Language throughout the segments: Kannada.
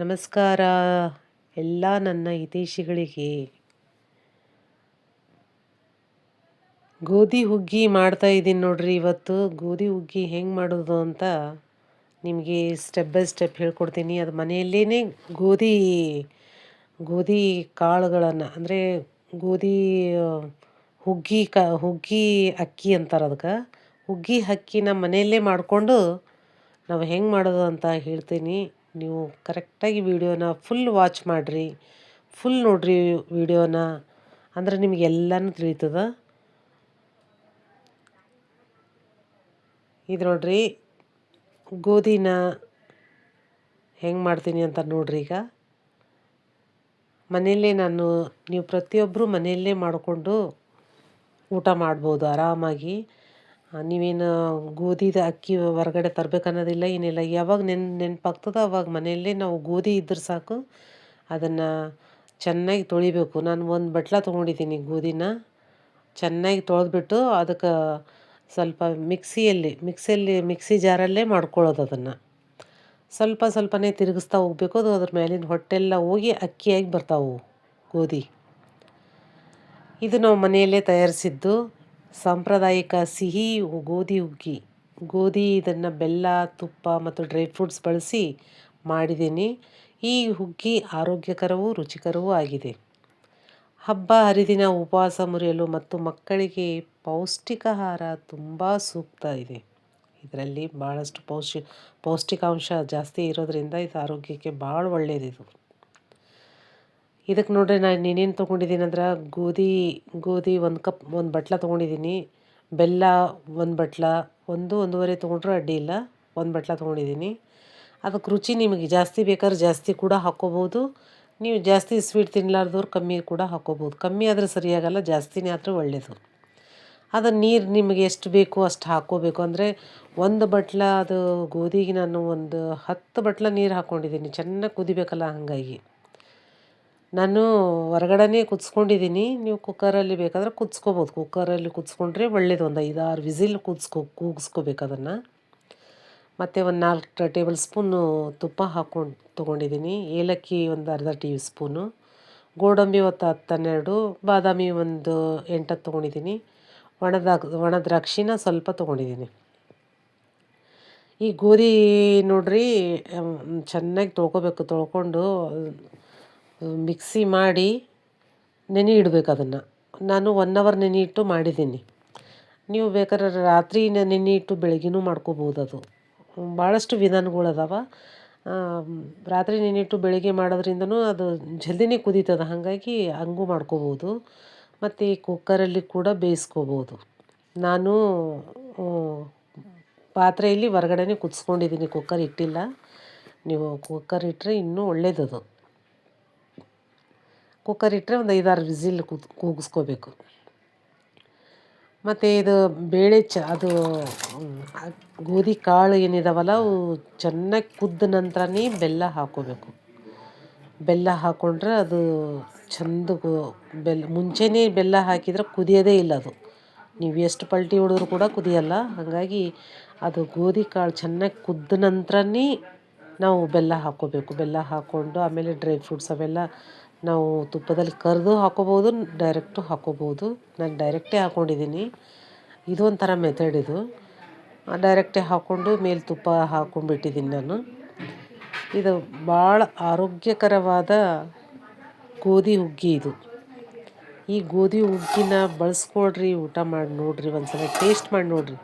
ನಮಸ್ಕಾರ. ಎಲ್ಲ ನನ್ನ ಹಿತೈಷಿಗಳಿಗೆ. ಗೋಧಿ ಹುಗ್ಗಿ ಮಾಡ್ತಾ ಇದ್ದೀನಿ ನೋಡ್ರಿ ಇವತ್ತು. ಗೋಧಿ ಹುಗ್ಗಿ ಹೆಂಗೆ ಮಾಡೋದು ಅಂತ ನಿಮಗೆ ಸ್ಟೆಪ್ ಬೈ ಸ್ಟೆಪ್ ಹೇಳ್ಕೊಡ್ತೀನಿ. ಅದು ಮನೆಯಲ್ಲೇ ಗೋಧಿ ಗೋಧಿ ಕಾಳುಗಳನ್ನು, ಅಂದರೆ ಗೋಧಿ, ಹುಗ್ಗಿ ಕ, ಹುಗ್ಗಿ ಅಕ್ಕಿ ಅಂತಾರೆ ಅದಕ್ಕೆ ಹುಗ್ಗಿ ಅಕ್ಕಿನ ಮನೆಯಲ್ಲೇ ಮಾಡಿಕೊಂಡು ನಾವು ಹೆಂಗೆ ಮಾಡೋದು ಅಂತ ಹೇಳ್ತೀನಿ. ನೀವು ಕರೆಕ್ಟಾಗಿ ವೀಡಿಯೋನ ಫುಲ್ ವಾಚ್ ಮಾಡಿರಿ, ಫುಲ್ ನೋಡಿರಿ ವೀಡಿಯೋನ. ಅಂದ್ರೆ ನಿಮಗೆ ಎಲ್ಲನೂ ತಿಳಿತದೆ. ಇದು ನೋಡ್ರಿ, ಗೋಧಿನ ಹೆಂಗೆ ಮಾಡ್ತೀನಿ ಅಂತ ನೋಡ್ರಿ ಈಗ. ಮನೆಯಲ್ಲೇ ನಾನು, ನೀವು ಪ್ರತಿಯೊಬ್ಬರು ಮನೆಯಲ್ಲೇ ಮಾಡಿಕೊಂಡು ಊಟ ಮಾಡ್ಬೋದು ಆರಾಮಾಗಿ. ನೀವೇನು ಗೋಧಿದ ಅಕ್ಕಿ ಹೊರಗಡೆ ತರಬೇಕನ್ನೋದಿಲ್ಲ ಏನಿಲ್ಲ. ಯಾವಾಗ ನೆನ್, ನೆನಪಾಗ್ತದೋ ಅವಾಗ ಮನೆಯಲ್ಲೇ ನಾವು ಗೋಧಿ ಇದ್ರೆ ಸಾಕು. ಅದನ್ನು ಚೆನ್ನಾಗಿ ತೊಳಿಬೇಕು. ನಾನು ಒಂದು ಬಟ್ಲ ತೊಗೊಂಡಿದ್ದೀನಿ ಗೋಧಿನ. ಚೆನ್ನಾಗಿ ತೊಳೆದ್ಬಿಟ್ಟು ಅದಕ್ಕೆ ಸ್ವಲ್ಪ ಮಿಕ್ಸಿಯಲ್ಲಿ ಮಿಕ್ಸಿಯಲ್ಲಿ, ಮಿಕ್ಸಿ ಜಾರಲ್ಲೇ ಮಾಡ್ಕೊಳ್ಳೋದು ಅದನ್ನು. ಸ್ವಲ್ಪ ಸ್ವಲ್ಪನೇ ತಿರುಗಿಸ್ತಾ ಹೋಗ್ಬೇಕು. ಅದು ಅದ್ರ ಮೇಲಿನ ಹೊಟ್ಟೆಲ್ಲ ಹೋಗಿ ಅಕ್ಕಿಯಾಗಿ ಬರ್ತಾವು ಗೋಧಿ. ಇದು ನಾವು ಮನೆಯಲ್ಲೇ ತಯಾರಿಸಿದ್ದು. ಸಾಂಪ್ರದಾಯಿಕ ಸಿಹಿ, ಗೋಧಿ, ಹುಗ್ಗಿ. ಗೋಧಿ ಇದನ್ನು ಬೆಲ್ಲ, ತುಪ್ಪ ಮತ್ತು ಡ್ರೈ ಫ್ರೂಟ್ಸ್ ಬಳಸಿ ಮಾಡಿದ್ದೀನಿ. ಈ ಹುಗ್ಗಿ ಆರೋಗ್ಯಕರವೂ ರುಚಿಕರವೂ ಆಗಿದೆ. ಹಬ್ಬ, ಹರಿದಿನ, ಉಪವಾಸ ಮುರಿಯಲು ಮತ್ತು ಮಕ್ಕಳಿಗೆ ಪೌಷ್ಟಿಕ ಆಹಾರ ತುಂಬ ಸೂಕ್ತ ಇದೆ. ಇದರಲ್ಲಿ ಭಾಳಷ್ಟು ಪೌಷ್ಟಿ, ಪೌಷ್ಟಿಕಾಂಶ ಜಾಸ್ತಿ ಇರೋದರಿಂದ ಇದು ಆರೋಗ್ಯಕ್ಕೆ ಭಾಳ ಒಳ್ಳೆಯದಿದು ಇದಕ್ಕೆ ನೋಡ್ರಿ ನಾನು ಏನೇನು ತೊಗೊಂಡಿದ್ದೀನಿ ಅಂದ್ರೆ ಗೋಧಿ ಗೋಧಿ ಒಂದು ಕಪ್, ಒಂದು ಬಟ್ಲ ತೊಗೊಂಡಿದ್ದೀನಿ. ಬೆಲ್ಲ ಒಂದು ಬಟ್ಲ, ಒಂದು ಒಂದೂವರೆ ತೊಗೊಂಡ್ರೂ ಅಡ್ಡಿ ಇಲ್ಲ, ಒಂದು ಬಟ್ಲ ತೊಗೊಂಡಿದ್ದೀನಿ. ಅದಕ್ಕೆ ರುಚಿ ನಿಮಗೆ ಜಾಸ್ತಿ ಬೇಕಾದ್ರೆ ಜಾಸ್ತಿ ಕೂಡ ಹಾಕ್ಕೋಬೋದು ನೀವು ಜಾಸ್ತಿ ಸ್ವೀಟ್ ತಿನ್ನಲಾರ್ದವ್ರು ಕಮ್ಮಿ ಕೂಡ ಹಾಕ್ಕೋಬೋದು ಕಮ್ಮಿ ಆದರೆ ಸರಿಯಾಗಲ್ಲ, ಜಾಸ್ತಿನೇ ಆದರೆ ಒಳ್ಳೆಯದು ಅದು ನೀರು ನಿಮಗೆ ಎಷ್ಟು ಬೇಕು ಅಷ್ಟು ಹಾಕ್ಕೋಬೇಕು ಅಂದರೆ ಒಂದು ಬಟ್ಲ, ಅದು ಗೋಧಿಗೆ ನಾನು ಒಂದು ಹತ್ತು ಬಟ್ಲ ನೀರು ಹಾಕ್ಕೊಂಡಿದ್ದೀನಿ ಚೆನ್ನಾಗಿ ಕುದಿಬೇಕಲ್ಲ ಹಾಗಾಗಿ. ನಾನು ಹೊರಗಡೆನೇ ಕುದಿಸ್ಕೊಂಡಿದ್ದೀನಿ. ನೀವು ಕುಕ್ಕರಲ್ಲಿ ಬೇಕಾದರೆ ಕುದಿಸ್ಕೋಬೋದು. ಕುಕ್ಕರಲ್ಲಿ ಕುದಿಸ್ಕೊಂಡ್ರೆ ಒಳ್ಳೇದು. ಒಂದು ಐದಾರು ವಿಸಿಲ್ ಕುದಿಸ್ಕೊ ಕೂಗಿಸ್ಕೋಬೇಕು ಅದನ್ನು. ಮತ್ತು ಒಂದು ನಾಲ್ಕು ಟೇಬಲ್ ಸ್ಪೂನು ತುಪ್ಪ ಹಾಕ್ಕೊಂಡು ತೊಗೊಂಡಿದ್ದೀನಿ. ಏಲಕ್ಕಿ ಒಂದು ಅರ್ಧ ಟೀ ಸ್ಪೂನು ಗೋಡಂಬಿ ಒಂದು ಹತ್ತು ಹನ್ನೆರಡು ಬಾದಾಮಿ ಒಂದು ಎಂಟತ್ತು ತೊಗೊಂಡಿದ್ದೀನಿ. ಒಣದ ಒಣ ದ್ರಾಕ್ಷಿನ ಸ್ವಲ್ಪ ತೊಗೊಂಡಿದ್ದೀನಿ. ಈ ಗೋಧಿ ನೋಡ್ರಿ ಚೆನ್ನಾಗಿ ತೊಳ್ಕೊಬೇಕು. ತೊಳ್ಕೊಂಡು ಮಿಕ್ಸಿ ಮಾಡಿ ನೆನೆ ಇಡಬೇಕು ಅದನ್ನು. ನಾನು ಒನ್ ಅವರ್ ನೆನೆ ಇಟ್ಟು ಮಾಡಿದ್ದೀನಿ. ನೀವು ಬೇಕಾದ್ರೆ ರಾತ್ರಿ ನೆನೆ ಇಟ್ಟು ಬೆಳಗ್ಗೆನೂ ಮಾಡ್ಕೋಬೋದು ಅದು. ಭಾಳಷ್ಟು ವಿಧಾನಗಳದಾವ ರಾತ್ರಿ ನೆನಿಟ್ಟು ಬೆಳಗ್ಗೆ ಮಾಡೋದ್ರಿಂದನೂ ಅದು ಜಲ್ದಿನೇ ಕುದೀತದೆ. ಹಾಗಾಗಿ ಹಂಗೂ ಮಾಡ್ಕೋಬೋದು. ಮತ್ತು ಈ ಕುಕ್ಕರಲ್ಲಿ ಕೂಡ ಬೇಯಿಸ್ಕೋಬೋದು. ನಾನು ಪಾತ್ರೆಯಲ್ಲಿ ಹೊರ್ಗಡೆನೇ ಕುದಿಸ್ಕೊಂಡಿದ್ದೀನಿ. ಕುಕ್ಕರ್ ಇಟ್ಟಿಲ್ಲ. ನೀವು ಕುಕ್ಕರ್ ಇಟ್ಟರೆ ಇನ್ನೂ ಒಳ್ಳೇದದು. ಕುಕ್ಕರ್ ಇಟ್ಟರೆ ಒಂದು ಐದಾರು ವಿಸಿಲ್ ಕೂಗಿಸ್ಕೋಬೇಕು. ಮತ್ತು ಇದು ಬೇಳೆ ಚ, ಅದು ಗೋಧಿ ಕಾಳು ಏನಿದಾವಲ್ಲ, ಅವು ಚೆನ್ನಾಗಿ ಕುದ್ದ ನಂತರನೇ ಬೆಲ್ಲ ಹಾಕೋಬೇಕು. ಬೆಲ್ಲ ಹಾಕ್ಕೊಂಡ್ರೆ ಅದು ಚಂದ ಬೆಲ್ಲ ಮುಂಚೆನೇ ಬೆಲ್ಲ ಹಾಕಿದ್ರೆ ಕುದಿಯೋದೇ ಇಲ್ಲ ಅದು. ನೀವು ಎಷ್ಟು ಪಲ್ಟಿ ಹೊಡೆದ್ರು ಕೂಡ ಕುದಿಯಲ್ಲ. ಹಾಗಾಗಿ ಅದು ಗೋಧಿ ಕಾಳು ಚೆನ್ನಾಗಿ ಕುದ್ದ ನಂತರನೇ ನಾವು ಬೆಲ್ಲ ಹಾಕ್ಕೋಬೇಕು ಬೆಲ್ಲ ಹಾಕ್ಕೊಂಡು ಆಮೇಲೆ ಡ್ರೈ ಫ್ರೂಟ್ಸ್ ಅವೆಲ್ಲ ನಾವು ತುಪ್ಪದಲ್ಲಿ ಕರೆದು ಹಾಕ್ಕೊಬೋದು ಡೈರೆಕ್ಟು ಹಾಕ್ಕೊಬೋದು ನಾನು ಡೈರೆಕ್ಟೇ ಹಾಕ್ಕೊಂಡಿದ್ದೀನಿ ಇದು ಒಂಥರ ಮೆಥಡ್ ಇದು. ಡೈರೆಕ್ಟೇ ಹಾಕ್ಕೊಂಡು ಮೇಲೆ ತುಪ್ಪ ಹಾಕ್ಕೊಂಡ್ಬಿಟ್ಟಿದ್ದೀನಿ ನಾನು. ಇದು ಭಾಳ ಆರೋಗ್ಯಕರವಾದ ಗೋಧಿ ಹುಗ್ಗಿ ಇದು. ಈ ಗೋಧಿ ಹುಗ್ಗಿನ ಬಳಸ್ಕೊಳ್ರಿ, ಊಟ ಮಾಡಿ ನೋಡಿರಿ, ಒಂದ್ಸಲ ಟೇಸ್ಟ್ ಮಾಡಿ ನೋಡಿರಿ.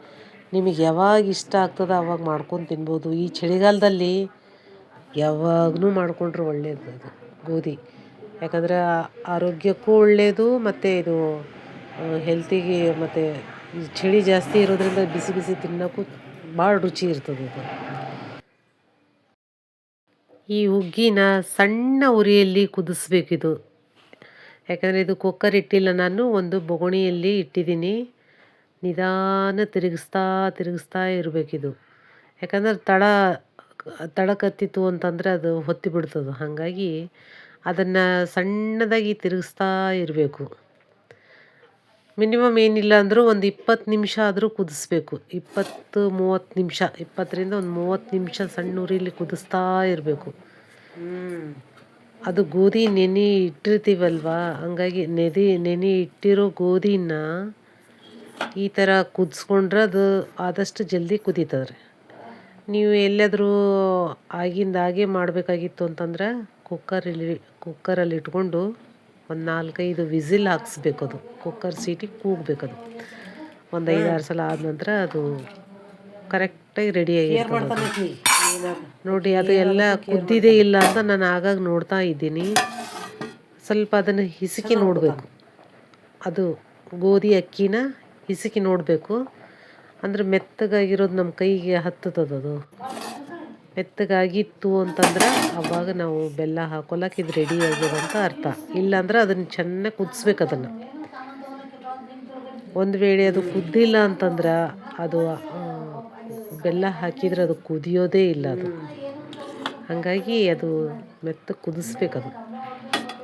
ನಿಮಗೆ ಯಾವಾಗ ಇಷ್ಟ ಆಗ್ತದೆ ಅವಾಗ ಮಾಡ್ಕೊಂಡು ತಿನ್ಬೋದು. ಈ ಚಳಿಗಾಲದಲ್ಲಿ ಯಾವಾಗೂ ಮಾಡಿಕೊಂಡ್ರೆ ಒಳ್ಳೆಯದು ಗೋಧಿ. ಯಾಕಂದರೆ ಆರೋಗ್ಯಕ್ಕೂ ಒಳ್ಳೆಯದು ಮತ್ತು ಇದು ಹೆಲ್ತಿಗೆ ಮತ್ತು ಚಳಿ ಜಾಸ್ತಿ ಇರೋದ್ರಿಂದ ಬಿಸಿ ಬಿಸಿ ತಿನ್ನೋಕ್ಕೂ ಭಾಳ ರುಚಿ ಇರ್ತದೆ ಇದು. ಈ ಹುಗ್ಗಿನ ಸಣ್ಣ ಉರಿಯಲ್ಲಿ ಕುದಿಸ್ಬೇಕಿದು. ಯಾಕಂದರೆ ಇದು ಕುಕ್ಕರ್ ಇಟ್ಟಿಲ್ಲ ನಾನು, ಒಂದು ಬೊಗಣಿಯಲ್ಲಿ ಇಟ್ಟಿದ್ದೀನಿ. ನಿಧಾನ ತಿರುಗಿಸ್ತಾ ತಿರುಗಿಸ್ತಾ ಇರಬೇಕಿದು. ಯಾಕಂದ್ರೆ ತಳ ತಳ ಕತ್ತಿತು ಅಂತಂದರೆ ಅದು ಹೊತ್ತಿ ಬಿಡ್ತದೆ. ಹಾಗಾಗಿ ಅದನ್ನು ಸಣ್ಣದಾಗಿ ತಿರುಗಿಸ್ತಾ ಇರಬೇಕು. ಮಿನಿಮಮ್ ಏನಿಲ್ಲ ಅಂದರೂ ಒಂದು ಇಪ್ಪತ್ತು ನಿಮಿಷ ಆದರೂ ಕುದಿಸ್ಬೇಕು. ಇಪ್ಪತ್ತು, ಮೂವತ್ತು ನಿಮಿಷ, ಇಪ್ಪತ್ತರಿಂದ ಒಂದು ಮೂವತ್ತು ನಿಮಿಷ ಸಣ್ಣ ಉರಿಲಿ ಕುದಿಸ್ತಾ ಇರಬೇಕು. ಅದು ಗೋಧಿ ನೆನೆ ಇಟ್ಟಿರ್ತೀವಲ್ವಾ? ಹಂಗಾಗಿ ನೆನೆ ನೆನೆ ಇಟ್ಟಿರೋ ಗೋಧಿನ ಈ ಥರ ಕುದಿಸ್ಕೊಂಡ್ರೆ ಅದು ಆದಷ್ಟು ಜಲ್ದಿ ಕುದೀತದ್ರಿ. ನೀವು ಎಲ್ಲಾದರೂ ಆಗಿಂದಾಗೆ ಮಾಡಬೇಕಾಗಿತ್ತು ಅಂತಂದ್ರೆ ಕುಕ್ಕರಲ್ಲಿ ಕುಕ್ಕರಲ್ಲಿ ಇಟ್ಕೊಂಡು ಒಂದು ನಾಲ್ಕೈದು ವಿಸಿಲ್ ಹಾಕ್ಸ್ಬೇಕು ಅದು. ಕುಕ್ಕರ್ ಸೀಟಿ ಕೂಗಬೇಕದು ಒಂದು ಐದಾರು ಸಲ ಆದ ನಂತರ ಅದು ಕರೆಕ್ಟಾಗಿ ರೆಡಿಯಾಗಿ ನೋಡಿ ಅದು ಎಲ್ಲ ಕುದ್ದಿದೆ ಇಲ್ಲ ಅಂತ ನಾನು ಆಗಾಗ ನೋಡ್ತಾ ಇದ್ದೀನಿ. ಸ್ವಲ್ಪ ಅದನ್ನು ಹಿಸುಕಿ ನೋಡಬೇಕು. ಅದು ಗೋಧಿ ಅಕ್ಕಿನ ಹಿಸುಕಿ ನೋಡಬೇಕು. ಅಂದರೆ ಮೆತ್ತಗಾಗಿರೋದು ನಮ್ಮ ಕೈಗೆ ಹತ್ತದದು ಮೆತ್ತಗಾಗಿತ್ತು ಅಂತಂದ್ರೆ ಅವಾಗ ನಾವು ಬೆಲ್ಲ ಹಾಕೊಳಕ್ಕೆ ಇದು ರೆಡಿ ಆಗಿದೆ ಅಂತ ಅರ್ಥ. ಇಲ್ಲಾಂದ್ರೆ ಅದನ್ನು ಚೆನ್ನಾಗಿ ಕುದಿಸ್ಬೇಕು ಅದನ್ನು. ಒಂದು ವೇಳೆ ಅದು ಕುದ್ದಿಲ್ಲ ಅಂತಂದ್ರೆ ಅದು ಬೆಲ್ಲ ಹಾಕಿದ್ರೆ ಅದು ಕುದಿಯೋದೇ ಇಲ್ಲ ಅದು. ಹಾಗಾಗಿ ಅದು ಮೆತ್ತ ಅದು.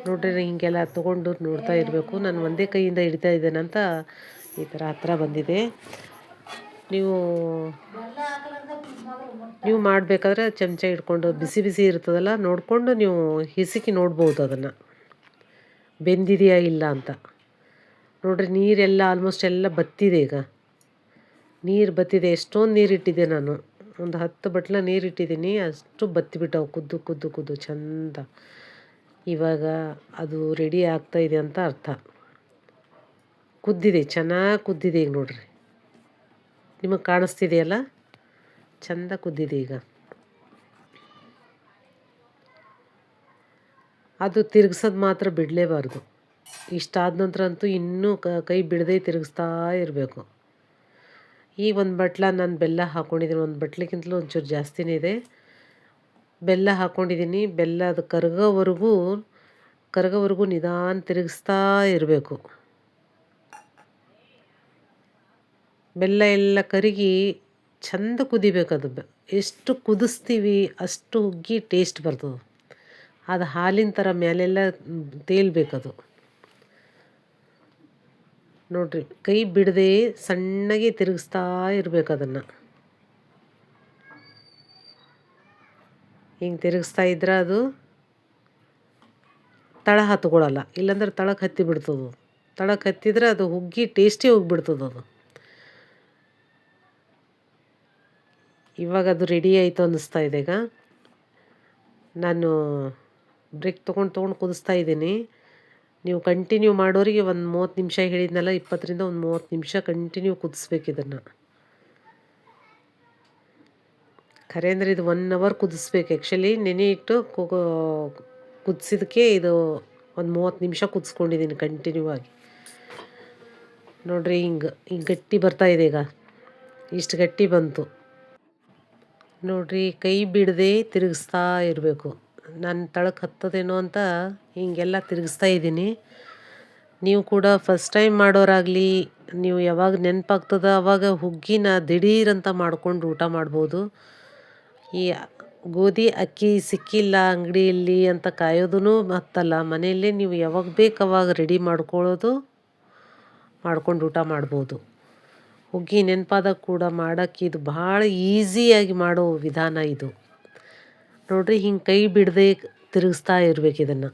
ನೋಡ್ರಿ ಹೀಗೆಲ್ಲ ತೊಗೊಂಡು ನೋಡ್ತಾ ಇರಬೇಕು. ನಾನು ಒಂದೇ ಕೈಯಿಂದ ಹಿಡಿತಾ ಅಂತ ಈ ಥರ ಹತ್ರ ಬಂದಿದೆ. ನೀವು ನೀವು ಮಾಡಬೇಕಾದ್ರೆ ಚಮಚ ಇಟ್ಕೊಂಡು ಬಿಸಿ ಬಿಸಿ ಇರ್ತದಲ್ಲ, ನೋಡಿಕೊಂಡು ನೀವು ಹಿಸುಕಿ ನೋಡ್ಬೋದು ಅದನ್ನು. ಬೆಂದಿದೆಯಾ ಇಲ್ಲ ಅಂತ. ನೋಡಿರಿ, ನೀರೆಲ್ಲ ಆಲ್ಮೋಸ್ಟ್ ಎಲ್ಲ ಬತ್ತಿದೆ ಈಗ. ನೀರು ಬತ್ತಿದೆ, ಎಷ್ಟೊಂದು ನೀರು ಇಟ್ಟಿದ್ದೆ ನಾನು. ಒಂದು ಹತ್ತು ಬಟ್ಲ ನೀರು ಇಟ್ಟಿದ್ದೀನಿ, ಅಷ್ಟು ಬತ್ತಿಬಿಟ್ಟವು ಕುದ್ದು ಕುದ್ದು ಕುದ್ದು, ಚಂದ. ಇವಾಗ ಅದು ರೆಡಿ ಆಗ್ತಾ ಇದೆ ಅಂತ ಅರ್ಥ. ಕುದ್ದಿದೆ, ಚೆನ್ನಾಗಿ ಕುದ್ದಿದೆ ಈಗ ನೋಡ್ರಿ. ನಿಮಗೆ ಕಾಣಿಸ್ತಿದೆಯಲ್ಲ? ಚಂದ ಕುದ್ದಿದೆ ಈಗ. ಅದು ತಿರುಗಿಸೋದು ಮಾತ್ರ ಬಿಡಲೇಬಾರ್ದು. ಇಷ್ಟಾದ ನಂತರ ಅಂತೂ ಇನ್ನೂ ಕೈ ಬಿಡದೆ ತಿರುಗಿಸ್ತಾ ಇರಬೇಕು. ಈ ಒಂದು ಬಟ್ಲ ನಾನು ಬೆಲ್ಲ ಹಾಕ್ಕೊಂಡಿದ್ದೀನಿ ಒಂದು ಬಟ್ಲಿಗಿಂತಲೂ ಒಂಚೂರು ಜಾಸ್ತಿನೇ ಇದೆ. ಬೆಲ್ಲ ಹಾಕ್ಕೊಂಡಿದ್ದೀನಿ ಬೆಲ್ಲ ಅದು ಕರಗೋವರೆಗೂ ಕರಗೋವರೆಗೂ ನಿಧಾನ ತಿರುಗಿಸ್ತಾ ಇರಬೇಕು. ಬೆಲ್ಲ ಎಲ್ಲ ಕರಗಿ ಚಂದ ಕುದಿಬೇಕು ಅದು. ಎಷ್ಟು ಕುದಿಸ್ತೀವಿ ಅಷ್ಟು ಹುಗ್ಗಿ ಟೇಸ್ಟ್ ಬರ್ತದೆ. ಅದು ಹಾಲಿನ ಥರ ಮೇಲೆಲ್ಲ ತೇಲ್ಬೇಕದು ನೋಡ್ರಿ, ಕೈ ಬಿಡದೆ ಸಣ್ಣಗೆ ತಿರುಗಿಸ್ತಾ ಇರಬೇಕು ಅದನ್ನು. ಹಿಂಗೆ ತಿರುಗಿಸ್ತಾ ಇದ್ರೆ ಅದು ತಳ ಹತ್ಕೊಳ್ಳಲ್ಲ ಇಲ್ಲಾಂದ್ರೆ ತಳಕ್ಕೆ ಹತ್ತಿ ಬಿಡ್ತದೆ. ತಳಕ್ಕೆ ಹತ್ತಿದ್ರೆ ಅದು ಹುಗ್ಗಿ ಟೇಸ್ಟಿ ಹೋಗಿಬಿಡ್ತದೆ ಅದು. ಇವಾಗ ಅದು ರೆಡಿ ಆಯಿತು ಅನ್ನಿಸ್ತಾ ಇದೆ ಈಗ. ನಾನು ಬ್ರೇಕ್ ತೊಗೊಂಡು ತೊಗೊಂಡು ಕುದಿಸ್ತಾ ಇದ್ದೀನಿ. ನೀವು ಕಂಟಿನ್ಯೂ ಮಾಡೋರಿಗೆ ಒಂದು ಮೂವತ್ತು ನಿಮಿಷ ಹೇಳಿದ್ನಲ್ಲ, ಇಪ್ಪತ್ತರಿಂದ ಒಂದು ಮೂವತ್ತು ನಿಮಿಷ ಕಂಟಿನ್ಯೂ ಕುದಿಸ್ಬೇಕು ಇದನ್ನು. ಖರೆ ಅಂದರೆ ಇದು ಒನ್ ಅವರ್ ಕುದಿಸ್ಬೇಕು. ಆ್ಯಕ್ಚುಲಿ ನೆನೆ ಇಟ್ಟು ಕುದಿಸಿದಕ್ಕೆ ಇದು ಒಂದು ಮೂವತ್ತು ನಿಮಿಷ ಕುದಿಸ್ಕೊಂಡಿದ್ದೀನಿ ಕಂಟಿನ್ಯೂ ಆಗಿ. ನೋಡಿರಿ ಹಿಂಗೆ ಹಿಂಗೆ ಗಟ್ಟಿ ಬರ್ತಾ ಇದೆ ಈಗ. ಇಷ್ಟು ಗಟ್ಟಿ ಬಂತು. ನೋಡಿರಿ, ಕೈ ಬಿಡದೆ ತಿರುಗಿಸ್ತಾ ಇರಬೇಕು. ನನ್ನ ತಳಕ್ಕೆ ಹತ್ತದೇನೋ ಅಂತ ಹೀಗೆಲ್ಲ ತಿರುಗಿಸ್ತಾ ಇದ್ದೀನಿ. ನೀವು ಕೂಡ ಫಸ್ಟ್ ಟೈಮ್ ಮಾಡೋರಾಗಲಿ, ನೀವು ಯಾವಾಗ ನೆನಪಾಗ್ತದ ಅವಾಗ ಹುಗ್ಗಿನ ದಿಢೀರಂತ ಮಾಡಿಕೊಂಡು ಊಟ ಮಾಡ್ಬೋದು. ಈ ಗೋಧಿ, ಅಕ್ಕಿ ಸಿಕ್ಕಿಲ್ಲ ಅಂಗಡಿಯಲ್ಲಿ ಅಂತ ಕಾಯೋದೂ ಹತ್ತಲ್ಲ ಮನೆಯಲ್ಲೇ ನೀವು ಯಾವಾಗ ಬೇಕು ಅವಾಗ ರೆಡಿ ಮಾಡ್ಕೊಳ್ಳೋದು, ಮಾಡ್ಕೊಂಡು ಊಟ ಮಾಡ್ಬೋದು. ಹುಗ್ಗಿ ನೆನಪಾದಾಗ ಕೂಡ ಮಾಡೋಕ್ಕೆ ಇದು ಭಾಳ ಈಸಿಯಾಗಿ ಮಾಡೋ ವಿಧಾನ ಇದು. ನೋಡಿರಿ ಹಿಂಗೆ ಕೈ ಬಿಡದೆ ತಿರುಗಿಸ್ತಾ ಇರ್ಬೇಕು ಇದನ್ನು.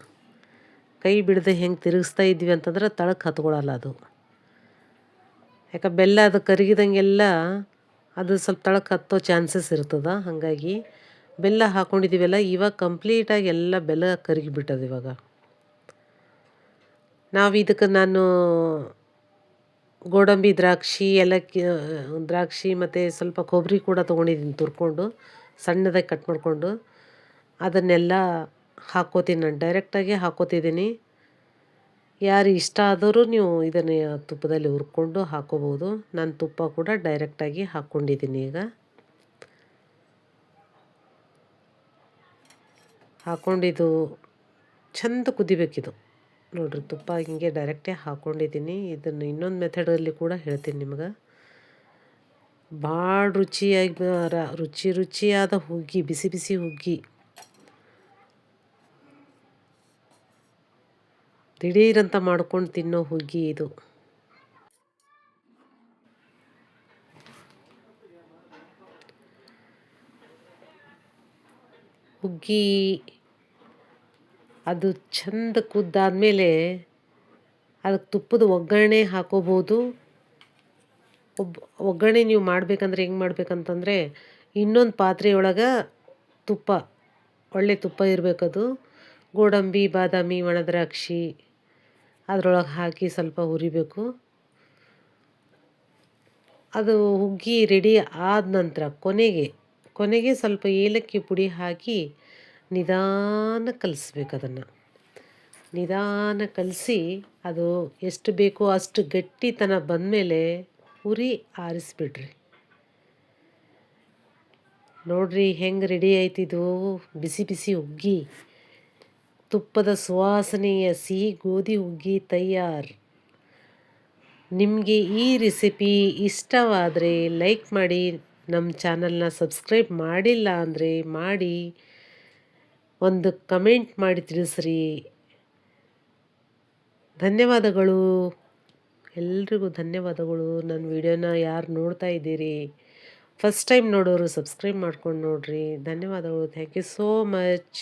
ಕೈ ಬಿಡದೆ ಹೆಂಗೆ ತಿರುಗಿಸ್ತಾ ಇದ್ವಿ ಅಂತಂದ್ರೆ ತಳಕ್ಕೆ ಹತ್ಕೊಳ್ಳಲ್ಲ ಅದು. ಯಾಕೆ ಬೆಲ್ಲ ಅದು ಕರಗಿದಂಗೆಲ್ಲ ಅದು ಸ್ವಲ್ಪ ತಳಕ್ಕೆ ಹತ್ತೋ ಚಾನ್ಸಸ್ ಇರ್ತದೆ, ಹಾಗಾಗಿ ಬೆಲ್ಲ ಹಾಕ್ಕೊಂಡಿದ್ದೀವಲ್ಲ ಇವಾಗ ಕಂಪ್ಲೀಟಾಗಿ ಎಲ್ಲ ಬೆಲ್ಲ ಕರಗಿಬಿಟ್ಟದ ಇವಾಗ. ನಾವು ಇದಕ್ಕೆ ನಾನು ಗೋಡಂಬಿ, ದ್ರಾಕ್ಷಿ, ಏಲಕ್ಕಿ ದ್ರಾಕ್ಷಿ ಮತ್ತು ಸ್ವಲ್ಪ ಕೊಬ್ಬರಿ ಕೂಡ ತೊಗೊಂಡಿದ್ದೀನಿ ತುರ್ಕೊಂಡು, ಸಣ್ಣದಾಗಿ ಕಟ್ ಮಾಡಿಕೊಂಡು. ಅದನ್ನೆಲ್ಲ ಹಾಕ್ಕೋತೀನಿ ನಾನು. ಡೈರೆಕ್ಟಾಗಿ ಹಾಕ್ಕೋತಿದ್ದೀನಿ. ಯಾರು ಇಷ್ಟ ಆದವರು ನೀವು ಇದನ್ನು ತುಪ್ಪದಲ್ಲಿ ಹುರ್ಕೊಂಡು ಹಾಕ್ಕೋಬೋದು. ನಾನು ತುಪ್ಪ ಕೂಡ ಡೈರೆಕ್ಟಾಗಿ ಹಾಕ್ಕೊಂಡಿದ್ದೀನಿ ಈಗ. ಹಾಕ್ಕೊಂಡಿದ್ದು ಚೆಂದ ಕುದಿಬೇಕಿದು. ನೋಡಿರಿ ತುಪ್ಪ ಹಿಂಗೆ ಡೈರೆಕ್ಟೇ ಹಾಕ್ಕೊಂಡಿದ್ದೀನಿ ಇದನ್ನು ಇನ್ನೊಂದು ಮೆಥಡಲ್ಲಿ ಕೂಡ ಹೇಳ್ತೀನಿ ನಿಮ್ಗೆ. ಭಾಳ ರುಚಿಯಾಗಿ ರುಚಿ ರುಚಿಯಾದ ಹುಗ್ಗಿ, ಬಿಸಿ ಬಿಸಿ ಹುಗ್ಗಿ. ದಿಢೀರಂತ ಮಾಡ್ಕೊಂಡು ತಿನ್ನೋ ಹುಗ್ಗಿ ಇದು. ಹುಗ್ಗಿ ಅದು ಚಂದ ಕುದ್ದಾದಮೇಲೆ ಅದಕ್ಕೆ ತುಪ್ಪದ ಒಗ್ಗರಣೆ ಹಾಕೋಬೋದು. ಒಬ್ಬ ಒಗ್ಗರಣೆ ನೀವು ಮಾಡಬೇಕಂದ್ರೆ ಹೆಂಗೆ ಮಾಡ್ಬೇಕಂತಂದರೆ ಇನ್ನೊಂದು ಪಾತ್ರೆಯೊಳಗೆ ತುಪ್ಪ, ಒಳ್ಳೆ ತುಪ್ಪ ಇರಬೇಕದು. ಗೋಡಂಬಿ, ಬಾದಾಮಿ, ಒಣದ್ರಾಕ್ಷಿ ಅದರೊಳಗೆ ಹಾಕಿ ಸ್ವಲ್ಪ ಹುರಿಬೇಕು. ಅದು ಹುಗ್ಗಿ ರೆಡಿ ಆದ ನಂತರ ಕೊನೆಗೆ ಕೊನೆಗೆ ಸ್ವಲ್ಪ ಏಲಕ್ಕಿ ಪುಡಿ ಹಾಕಿ ನಿಧಾನ ಕಲಿಸ್ಬೇಕು ಅದನ್ನು. ನಿಧಾನ ಕಲಿಸಿ ಅದು ಎಷ್ಟು ಬೇಕೋ ಅಷ್ಟು ಗಟ್ಟಿತನ ಬಂದಮೇಲೆ ಉರಿ ಆರಿಸ್ಬಿಡ್ರಿ. ನೋಡ್ರಿ ಹೆಂಗೆ ರೆಡಿ ಆಯ್ತಿದು ಬಿಸಿ ಬಿಸಿ ಹುಗ್ಗಿ ತುಪ್ಪದ ಸುವಾಸನೆಯ ಸಿಹಿ, ಗೋಧಿ ಹುಗ್ಗಿ ತಯಾರು. ನಿಮಗೆ ಈ ರೆಸಿಪಿ ಇಷ್ಟವಾದರೆ ಲೈಕ್ ಮಾಡಿ, ನಮ್ಮ ಚಾನಲ್ನ ಸಬ್ಸ್ಕ್ರೈಬ್ ಮಾಡಿಲ್ಲ ಅಂದರೆ ಮಾಡಿ. ಒಂದು ಕಮೆಂಟ್ ಮಾಡಿ ತಿಳಿಸ್ರಿ. ಧನ್ಯವಾದಗಳು. ಎಲ್ರಿಗೂ ಧನ್ಯವಾದಗಳು. ನನ್ನ ವಿಡಿಯೋನ ಯಾರು ನೋಡ್ತಾ ಇದ್ದೀರಿ? ಫಸ್ಟ್ ಟೈಮ್ ನೋಡೋರು ಸಬ್ಸ್ಕ್ರೈಬ್ ಮಾಡ್ಕೊಂಡು ನೋಡಿರಿ. ಧನ್ಯವಾದಗಳು. Thank you so much.